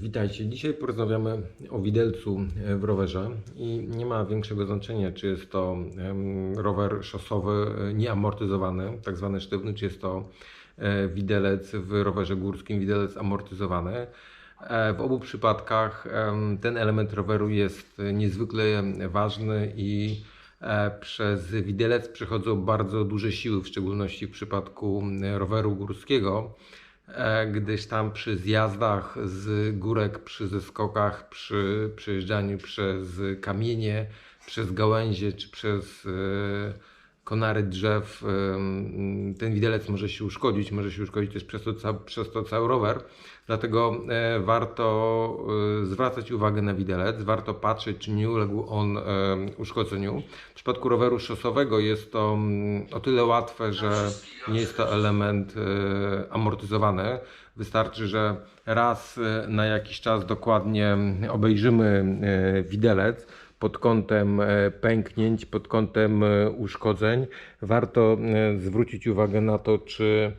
Witajcie. Dzisiaj porozmawiamy o widelcu e, w rowerze i nie ma większego znaczenia, czy jest to rower szosowy e, nieamortyzowany, tak zwany sztywny, czy jest to e, widelec w rowerze górskim, widelec amortyzowany. W obu przypadkach ten element roweru jest niezwykle ważny i przez widelec przechodzą bardzo duże siły, w szczególności w przypadku roweru górskiego e, gdyż tam przy zjazdach z górek, przy zeskokach, przy przejeżdżaniu przez kamienie, przez gałęzie czy przez e, konary drzew, ten widelec może się uszkodzić, może się uszkodzić też przez to, przez to cały rower. Dlatego e, warto e, zwracać uwagę na widelec, warto patrzeć, czy nie uległ on em, uszkodzeniu. W przypadku roweru szosowego jest to mm, o tyle łatwe, że nie jest to element e, amortyzowany. Wystarczy, że raz e, na jakiś czas dokładnie obejrzymy e, widelec pod kątem e, pęknięć, pod kątem e, uszkodzeń. Warto e, zwrócić uwagę na to, czy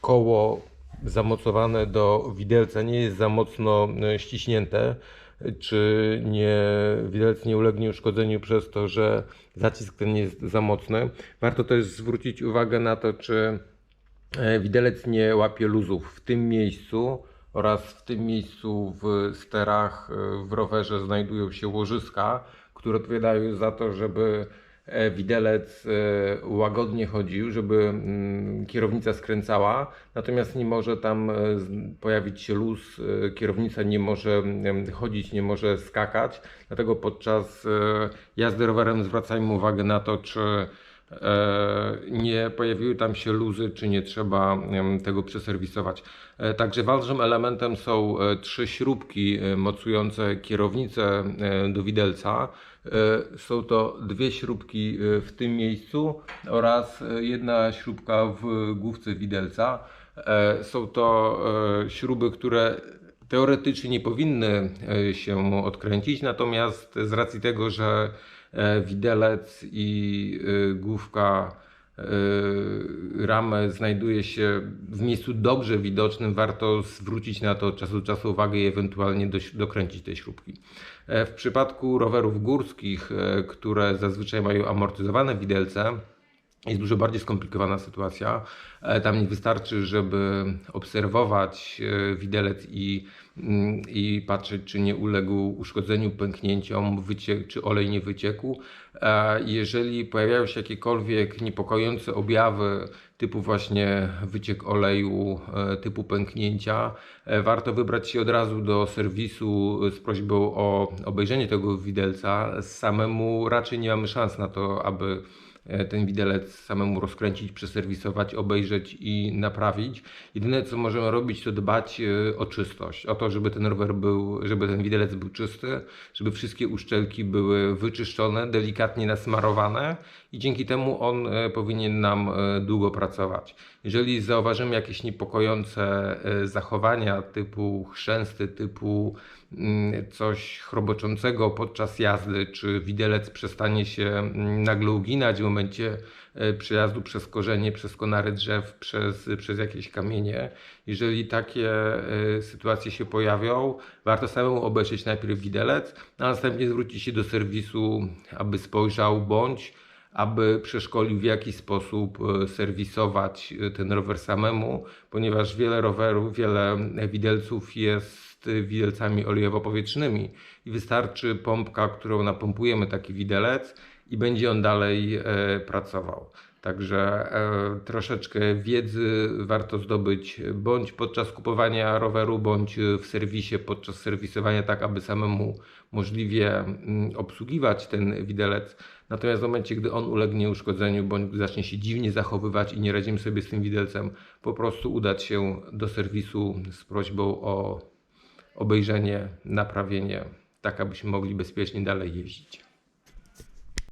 koło zamocowane do widelca nie jest za mocno ściśnięte, czy nie, widelec nie ulegnie uszkodzeniu przez to, że zacisk ten jest za mocny. Warto też zwrócić uwagę na to, czy widelec nie łapie luzów w tym miejscu oraz w tym miejscu w sterach e, w rowerze znajdują się łożyska, które odpowiadają za to, żeby e, widelec e, łagodnie chodził, żeby mm, kierownica skręcała, natomiast nie może tam pojawić się luz, kierownica nie może em, chodzić, nie może skakać, dlatego podczas jazdy rowerem zwracajmy uwagę na to, czy nie pojawiły tam się luzy, czy nie trzeba tego przeserwisować. E, Także ważnym elementem są e, trzy śrubki e, mocujące kierownicę e, do widelca. E, Są to dwie śrubki e, w tym miejscu oraz e, jedna śrubka w główce widelca. E, Są to e, śruby, które teoretycznie nie powinny e, się odkręcić, natomiast z racji tego, że e, widelec i e, główka e, ramy znajduje się w miejscu dobrze widocznym, warto zwrócić na to od czasu do czasu uwagę i ewentualnie dokręcić te śrubki. E, W przypadku rowerów górskich, e, które zazwyczaj mają amortyzowane widelce, jest dużo bardziej skomplikowana sytuacja. E, Tam nie wystarczy, żeby obserwować e, widelec i, mm, i patrzeć, czy nie uległ uszkodzeniu, pęknięciom, wyciek, czy olej nie wyciekł. E, Jeżeli pojawiają się jakiekolwiek niepokojące objawy, typu właśnie wyciek oleju, typu pęknięcia, warto wybrać się od razu do serwisu z prośbą o obejrzenie tego widelca. Samemu raczej nie mamy szans na to, aby ten widelec samemu rozkręcić, przeserwisować, obejrzeć i naprawić. Jedyne co możemy robić to dbać e, o czystość, o to, żeby ten rower był, żeby ten widelec był czysty, żeby wszystkie uszczelki były wyczyszczone, delikatnie nasmarowane i dzięki temu on e, powinien nam e, długo pracować. Jeżeli zauważymy jakieś niepokojące e, zachowania typu chrzęsty, typu mm, coś chroboczącego podczas jazdy, czy widelec przestanie się mm, nagle uginać w momencie e, przejazdu przez korzenie, przez konary drzew, przez, przez jakieś kamienie. Jeżeli takie e, sytuacje się pojawią, warto samemu obejrzeć najpierw widelec, a następnie zwrócić się do serwisu, aby spojrzał bądź aby przeszkolił w jaki sposób e, serwisować ten rower samemu, ponieważ wiele rowerów, wiele widelców jest widelcami olejowo-powietrznymi i wystarczy pompka, którą napompujemy taki widelec i będzie on dalej e, pracował. Także e, troszeczkę wiedzy warto zdobyć bądź podczas kupowania roweru, bądź w serwisie podczas serwisowania, tak aby samemu możliwie mm, obsługiwać ten widelec. Natomiast w momencie, gdy on ulegnie uszkodzeniu, bądź zacznie się dziwnie zachowywać i nie radzimy sobie z tym widelcem, po prostu udać się do serwisu z prośbą o obejrzenie, naprawienie, tak abyśmy mogli bezpiecznie dalej jeździć.